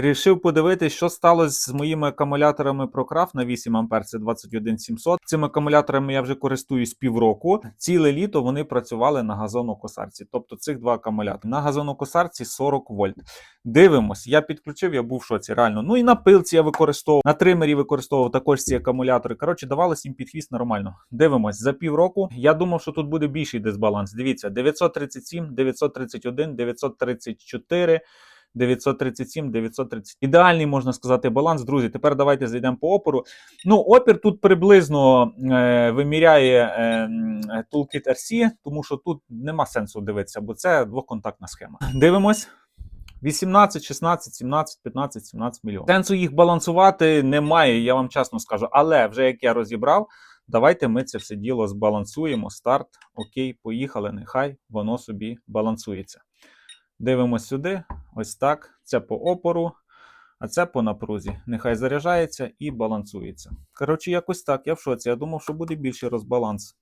Рішив подивитись, що сталося з моїми акумуляторами ProCraft на 8 А, це 21700. Цими акумуляторами я вже користуюсь півроку. Ціле літо вони працювали на газонокосарці. Тобто цих два акумулятори. На газонокосарці 40 вольт. Дивимось, я підключив, я був в шоці, реально. Ну і на пилці я використовував, на тримері використовував також ці акумулятори. Коротше, давалось їм підхвіст нормально. Дивимось, за півроку. Я думав, що тут буде більший дисбаланс. Дивіться, 937, 931, 934. 937, 930. Ідеальний, можна сказати, баланс. Друзі, тепер давайте зайдемо по опору. Ну, опір тут приблизно е, виміряє е, Toolkit RC, тому що тут нема сенсу дивитися, бо це двоконтактна схема. Дивимось. 18, 16, 17, 15, 17 мільйонів. Сенсу їх балансувати немає, я вам чесно скажу. Але вже як я розібрав, давайте ми це все діло збалансуємо. Старт, окей, поїхали. Нехай воно собі балансується. Дивимось сюди, ось так. Це по опору, а це по напрузі. Нехай заряджається і балансується. Коротше, якось так. Я в шоці. Я думав, що буде більший розбаланс.